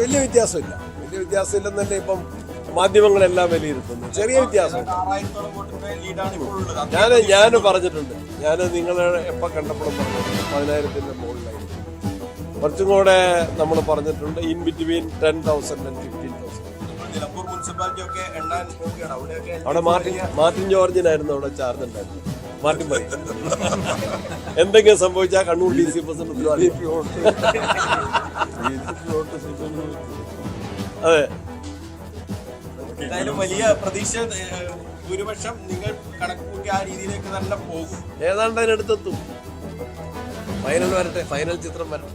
വലിയ വ്യത്യാസമില്ല. വലിയ വ്യത്യാസമില്ലെന്നല്ലേ ഇപ്പം മാധ്യമങ്ങളെല്ലാം വിലയിരുത്തുന്നു. ചെറിയ വ്യത്യാസമുണ്ട് ഉള്ളത് ഞാൻ ഞാൻ പറഞ്ഞിട്ടുണ്ട്. ഞാൻ നിങ്ങളെ എപ്പോൾ കണ്ടപ്പോഴും പറഞ്ഞിട്ടുണ്ട്. പതിനായിരത്തിന്റെ മുകളിലായിരുന്നു കുറച്ചും കൂടെ നമ്മൾ പറഞ്ഞിട്ടുണ്ട് in between ten thousand and fifteen thousand അവിടെ മാർട്ടിൻ മാർട്ടിൻ ജോർജിനായിരുന്നു അവിടെ ചാർജ് ഉണ്ടായിരുന്നു മാർട്ടിൻ പറയും എന്തെങ്കിലും സംഭവിച്ചാൽ കണ്ണൂർ ഡി സി പ്രസിഡന്റ് അതെ. എന്തായാലും വലിയ പ്രതീക്ഷ ഭൂരിപക്ഷം നിങ്ങൾ കണക്കുകൂട്ടി ആ രീതിയിലേക്ക് തന്നെ പോകും. ഏതാണ്ട് അതിനടുത്തെത്തും. ഫൈനൽ വരട്ടെ ഫൈനൽ ചിത്രം വരട്ടെ.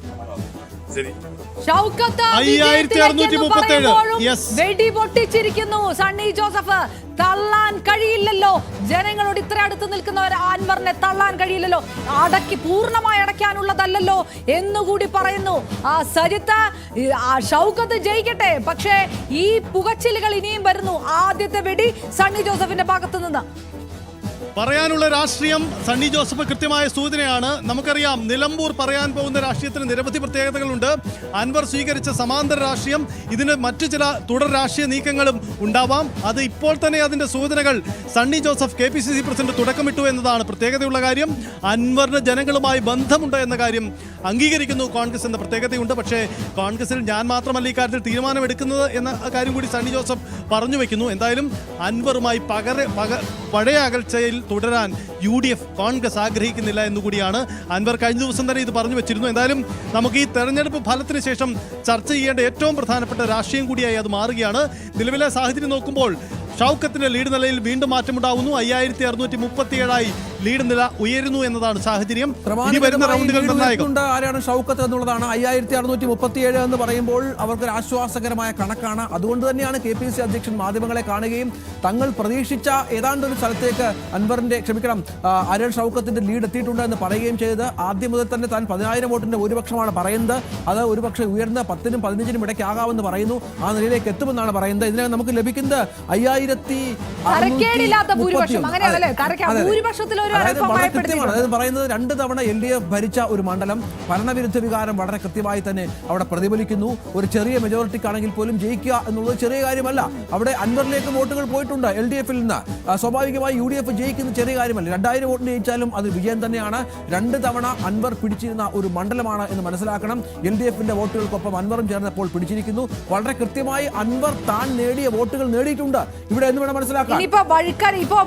അയ്യായിരത്തി അറുന്നൂറ്റി Yes. വെടി പൊട്ടിച്ചിരിക്കുന്നു. സണ്ണി ജോസഫ് തള്ളാൻ കഴിയില്ലല്ലോ. ജനങ്ങളോട് ഇത്ര അടുത്ത് നിൽക്കുന്നവർ അൻവറിനെ തള്ളാൻ കഴിയില്ലല്ലോ. അടക്കി പൂർണമായി അടയ്ക്കാനുള്ളതല്ലല്ലോ എന്നുകൂടി പറയുന്നു. ആ സരിത്ത് ഷൗക്കത്ത് ജയിക്കട്ടെ. പക്ഷേ ഈ പുകച്ചിലുകൾ ഇനിയും വരുന്നു. ആദ്യത്തെ വെടി സണ്ണി ജോസഫിന്റെ ഭാഗത്തു നിന്ന് പറയാനുള്ള രാഷ്ട്രീയം സണ്ണി ജോസഫ് കൃത്യമായ സൂചനയാണ്. നമുക്കറിയാം നിലമ്പൂർ പറയാൻ പോകുന്ന രാഷ്ട്രീയത്തിന് നിരവധി പ്രത്യേകതകളുണ്ട്. അൻവർ സ്വീകരിച്ച സമാന്തര രാഷ്ട്രീയം ഇതിന് മറ്റു ചില തുടർ രാഷ്ട്രീയ നീക്കങ്ങളും ഉണ്ടാവാം. അത് ഇപ്പോൾ തന്നെ അതിന്റെ സൂചനകൾ Sunny Joseph K P C C president തുടക്കമിട്ടു എന്നതാണ് പ്രത്യേകതയുള്ള കാര്യം. അൻവറിന് ജനങ്ങളുമായി ബന്ധമുണ്ട് എന്ന കാര്യം അംഗീകരിക്കുന്നു കോൺഗ്രസ് എന്ന പ്രത്യേകതയുണ്ട്. പക്ഷേ കോൺഗ്രസിൽ ഞാൻ മാത്രമല്ല ഇക്കാര്യത്തിൽ തീരുമാനമെടുക്കുന്നത് എന്ന കാര്യം കൂടി സണ്ണി ജോസഫ് പറഞ്ഞു വെക്കുന്നു. എന്തായാലും അൻവറുമായി പകര പക പഴയ അകൽച്ചയിൽ തുടരാൻ യു ഡി എഫ് കോൺഗ്രസ് ആഗ്രഹിക്കുന്നില്ല എന്നുകൂടിയാണ് അൻവർ കഴിഞ്ഞ ദിവസം തന്നെ ഇത് പറഞ്ഞു വെച്ചിരുന്നു. എന്തായാലും നമുക്ക് ഈ തെരഞ്ഞെടുപ്പ് ഫലത്തിന് ശേഷം ചർച്ച ചെയ്യേണ്ട ഏറ്റവും പ്രധാനപ്പെട്ട രാഷ്ട്രീയം കൂടിയായി അത് മാറുകയാണ്. നിലവിലെ സാഹചര്യം നോക്കുമ്പോൾ ഷൗക്കത്തിന്റെ ലീഡ് നിലയിൽ വീണ്ടും മാറ്റമുണ്ടാവുന്നു. അയ്യായിരത്തി അറുന്നൂറ്റി മുപ്പത്തിയേഴായി ലീഡ് നില ഉയരുന്നു എന്നതാണ് സാഹചര്യം. ഇനി വരുന്ന റൗണ്ടുകൾ നിർണായകം. ആരാണ് ഷൗക്കത്ത് എന്നുള്ളതാണ് അയ്യായിരത്തി അറുന്നൂറ്റി മുപ്പത്തിയേഴ് എന്ന് പറയുമ്പോൾ അവർക്ക് ഒരു ആശ്വാസകരമായ കണക്കാണ്. അതുകൊണ്ട് തന്നെയാണ് കെ പി സി അധ്യക്ഷൻ മാധ്യമങ്ങളെ കാണുകയും തങ്ങൾ പ്രതീക്ഷിച്ച ഏതാണ്ട് ഒരു സ്ഥലത്തേക്ക് അൻവറിന്റെ ക്ഷമിക്കണം അരൺ ഷൗക്കത്തിന്റെ ലീഡ് എത്തിയിട്ടുണ്ട് എന്ന് പറയുകയും ചെയ്തത്. ആദ്യം മുതൽ തന്നെ താൻ പതിനായിരം വോട്ടിന്റെ ഭൂരിപക്ഷമാണ് പറയുന്നത്. അത് ഒരുപക്ഷെ ഉയർന്ന പത്തിനും പതിനഞ്ചിനും ഇടയ്ക്കാകാമെന്ന് പറയുന്നു. ആ നിലയിലേക്ക് എത്തുമെന്നാണ് പറയുന്നത്. ഇതിനകം നമുക്ക് ലഭിക്കുന്നത് അയ്യായിരത്തി ഭൂരിപക്ഷം. അങ്ങനെയാണല്ലേ? ഭൂരിപക്ഷത്തിൽ ഒരു അതായത് വളരെ കൃത്യമാണ്. അതായത് പറയുന്നത് രണ്ട് തവണ എൽ ഡി എഫ് ഭരിച്ച ഒരു മണ്ഡലം ഭരണവിരുദ്ധ വികാരം വളരെ കൃത്യമായി തന്നെ അവിടെ പ്രതിഫലിക്കുന്നു. ഒരു ചെറിയ മെജോറിറ്റിക്കാണെങ്കിൽ പോലും ജയിക്കുക എന്നുള്ളത് ചെറിയ കാര്യമല്ല. അവിടെ അൻവറിലേക്ക് വോട്ടുകൾ പോയിട്ടുണ്ട് എൽ ഡി എഫിൽ നിന്ന്. സ്വാഭാവികമായി യു ഡി എഫ് ജയിക്കുന്ന ചെറിയ കാര്യമല്ല. രണ്ടായിരം വോട്ടിന് ജയിച്ചാലും അത് വിജയം തന്നെയാണ്. രണ്ട് തവണ അൻവർ പിടിച്ചിരുന്ന ഒരു മണ്ഡലമാണ് എന്ന് മനസ്സിലാക്കണം. എൽ ഡി എഫിന്റെ വോട്ടുകൾക്കൊപ്പം അൻവറും ചേർന്നപ്പോൾ പിടിച്ചിരിക്കുന്നു. വളരെ കൃത്യമായി അൻവർ താൻ നേടിയ വോട്ടുകൾ നേടിയിട്ടുണ്ട്. ഇവിടെ എന്ന് വേണം മനസ്സിലാക്കാം ഇപ്പൊ